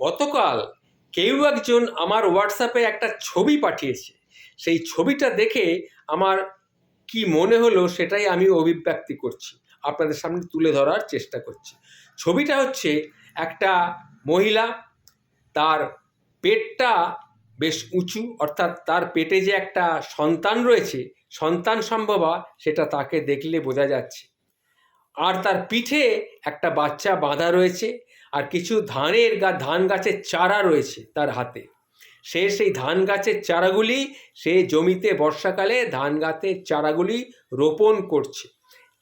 গতকাল কেউ একজন আমার হোয়াটসঅ্যাপে একটা ছবি পাঠিয়েছে। সেই ছবিটা দেখে আমার কি মনে হলো সেটাই আমি অভিব্যক্তি করছি। আপনাদের সামনে তুলে ধরার চেষ্টা করছি। ছবিটা হচ্ছে একটা মহিলা, তার পেটটা বেশ উঁচু, অর্থাৎ তার পেটে যে একটা সন্তান রয়েছে, সন্তান সম্ভবা, সেটা তাকে দেখলে বোঝা যাচ্ছে। আর তার পিঠে একটা বাচ্চা বাঁধা রয়েছে আর কিছু ধানের গা, ধান গাছের চারা রয়েছে তার হাতে। সে সেই ধান গাছের চারাগুলি, সে জমিতে বর্ষাকালে ধান গাছের চারাগুলি রোপণ করছে।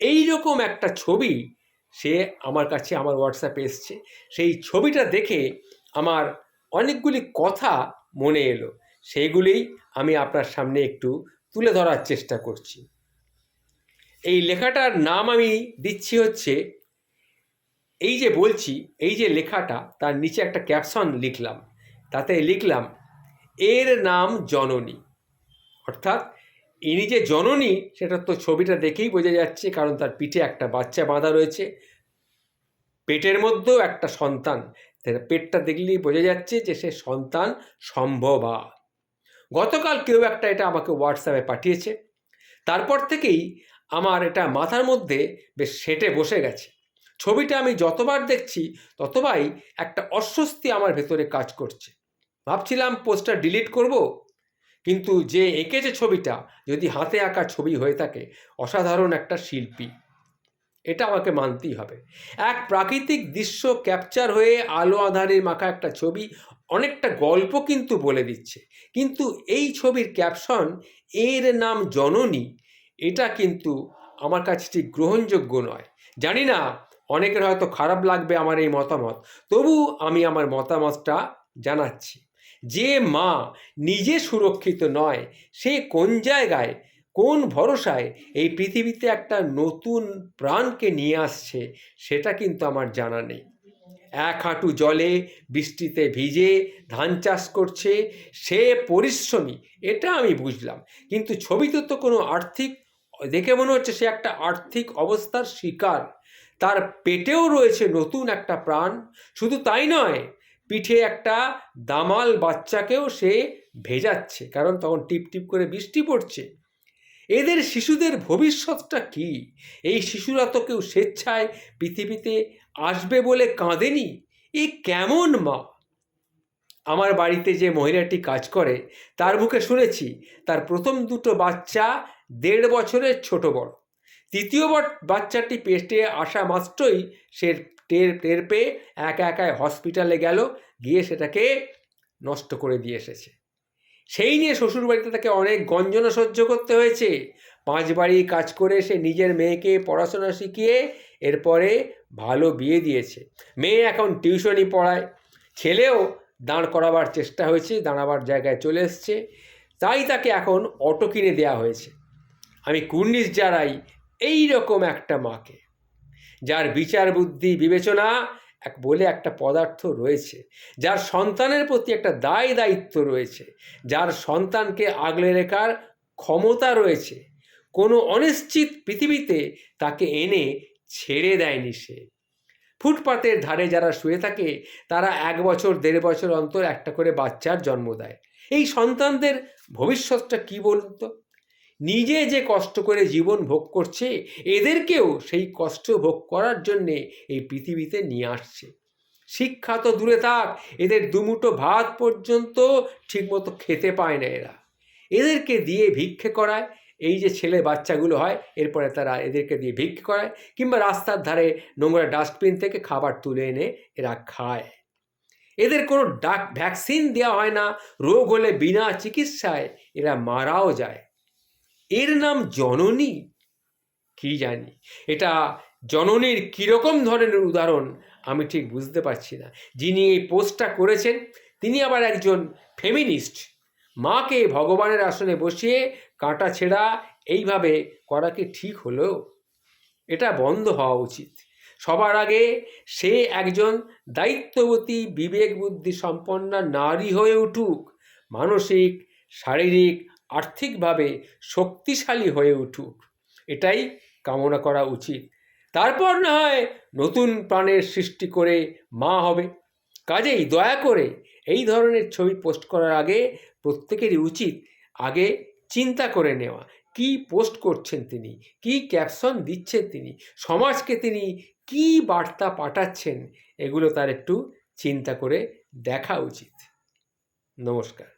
এই রকম একটা ছবি সে আমার কাছে, আমার হোয়াটসঅ্যাপে এসছে। সেই ছবিটা দেখে আমার অনেকগুলি কথা মনে এলো। সেইগুলি আমি আপনার সামনে একটু তুলে ধরার চেষ্টা করছি। এই লেখাটার নাম আমি দিচ্ছি হচ্ছে এই যে বলছি, এই যে লেখাটা, তার নিচে একটা ক্যাপশন লিখলাম। তাতে লিখলাম, এর নাম জননী। অর্থাৎ ইনি যে জননী, সেটা তো ছবিটা দেখেই বোঝা যাচ্ছে, কারণ তার পিঠে একটা বাচ্চা বাঁধা রয়েছে। পেটের মধ্যেও একটা সন্তান। পেটটা দেখলেই বোঝা যাচ্ছে যে সে সন্তান সম্ভবা। গতকাল কেউ একটা এটা আমাকে হোয়াটসঅ্যাপে পাঠিয়েছে। তারপর থেকেই আমার এটা মাথার মধ্যে বেশ সেটে বসে গেছে। ছবিটা আমি যতবার দেখছি, ততবারই একটা অস্বস্তি আমার ভেতরে কাজ করছে। ভাবছিলাম পোস্টটা ডিলিট করব, কিন্তু যে এঁকেছে ছবিটা, যদি হাতে আঁকা ছবি হয়ে থাকে, অসাধারণ একটা শিল্পী। এটা আমাকে মানতেই হবে। এক প্রাকৃতিক দৃশ্য ক্যাপচার হয়ে আলো আধারের মাখা একটা ছবি অনেকটা গল্প কিন্তু বলে দিচ্ছে। কিন্তু এই ছবির ক্যাপশন এর নাম জননী, এটা কিন্তু আমার কাছে ঠিক গ্রহণযোগ্য নয়। জানি না অনেকের হয়তো খারাপ লাগবে আমার এই মতামত। তবু আমি আমার মতামতটা জানাচ্ছি। যে মা নিজে সুরক্ষিত নয়, সে কোন জায়গায়, কোন ভরসায় এই পৃথিবীতে একটা নতুন প্রাণকে নিয়ে আসছে, সেটা কিন্তু আমার জানা নেই। এক হাঁটু জলে বৃষ্টিতে ভিজে ধান চাষ করছে, সে পরিশ্রমী, এটা আমি বুঝলাম। কিন্তু ছবিতে তো কোনো আর্থিক, দেখে মনে হচ্ছে সে একটা আর্থিক অবস্থার শিকার। তার পেটেও রয়েছে নতুন একটা প্রাণ। শুধু তাই নয়, পিঠে একটা দামাল বাচ্চাকেও সে ভেজাচ্ছে, কারণ তখন টিপ টিপ করে বৃষ্টি পড়ছে। এদের শিশুদের ভবিষ্যৎটা কি? এই শিশুরা তো কেউ স্বেচ্ছায় পৃথিবীতে আসবে বলে কাঁদেনি? এ কেমন মা? আমার বাড়িতে যে মহিলাটি কাজ করে, তার মুখে শুনেছি, তার প্রথম দুটো বাচ্চা দেড় বছরের ছোট বড়। তৃতীয় বা- বাচ্চাটি পেটে আসা মাত্রই সে টের টের পেয়ে একা একাই হসপিটালে গেল, গিয়ে সেটাকে নষ্ট করে দিয়ে এসেছে। সেই নিয়ে শ্বশুরবাড়িতে তাকে অনেক গঞ্জনা সহ্য করতে হয়েছে। পাঁচ বাড়ি কাজ করে সে নিজের মেয়েকে পড়াশোনা শিখিয়ে এরপরে ভালো বিয়ে দিয়েছে। মেয়ে এখন টিউশনি পড়ায়। ছেলেও দাঁড় করাবার চেষ্টা হয়েছে, দাঁড়াবার জায়গায় চলে এসছে। তাই তাকে এখন অটো কিনে দেওয়া হয়েছে। আমি কুর্নিশ জানাই এই রকম একটা মাকে, যার বিচার বুদ্ধি, বিবেচনা এক বলে একটা পদার্থ রয়েছে, যার সন্তানের প্রতি একটা দায় দায়িত্ব রয়েছে, যার সন্তানকে আগলে রেখার ক্ষমতা রয়েছে, কোনো অনিশ্চিত পৃথিবীতে তাকে এনে ছেড়ে দেয়নি সে। ফুটপাতের ধারে যারা শুয়ে থাকে, তারা এক বছর, দেড় বছর অন্তর একটা করে বাচ্চার জন্ম দেয়। এই সন্তানদের ভবিষ্যৎটা কি বলুন তো? নিজে যে কষ্ট করে জীবন ভোগ করছে, এদেরকেও সেই কষ্ট ভোগ করার জন্যে এই পৃথিবীতে নিয়ে আসছে। শিক্ষা তো দূরে থাক, এদের দুমুটো ভাত পর্যন্ত ঠিকমতো খেতে পায় না এরা। এদেরকে দিয়ে ভিক্ষে করায়, এই যে ছেলে বাচ্চাগুলো হয়, এরপরে তারা এদেরকে দিয়ে ভিক্ষে করায়, কিংবা রাস্তার ধারে নোংরা ডাস্টবিন থেকে খাবার তুলে এনে এরা খায়। এদের কোনো ডাক, ভ্যাকসিন দেওয়া হয় না, রোগ হলে বিনা চিকিৎসায় এরা মারাও যায়। এর নাম জননী? কি জানি? এটা জননীর কীরকম ধরনের উদাহরণ আমি ঠিক বুঝতে পারছি না। যিনি এই পোস্টটা করেছেন, তিনি আবার একজন ফেমিনিস্ট। মাকে ভগবানের আসনে বসিয়ে কাঁটা ছেঁড়া এইভাবে করা কি ঠিক হলো? এটা বন্ধ হওয়া উচিত। সবার আগে সে একজন দায়িত্ববতী বিবেক বুদ্ধি সম্পন্ন নারী হয়ে উঠুক। মানসিক, শারীরিক আর্থিকভাবে শক্তিশালী হয়ে উঠুক। এটাই কামনা করা উচিত। তারপর না হয় নতুন প্রাণের সৃষ্টি করে মা হবে। কাজেই দয়া করে এই ধরনের ছবি পোস্ট করার আগে প্রত্যেকেরই উচিত আগে চিন্তা করে নেওয়া। কি পোস্ট করছেন তিনি? কি ক্যাপশন দিচ্ছেন তিনি? সমাজকে তিনি কি বার্তা পাঠাচ্ছেন? এগুলো তার একটু চিন্তা করে দেখা উচিত। নমস্কার।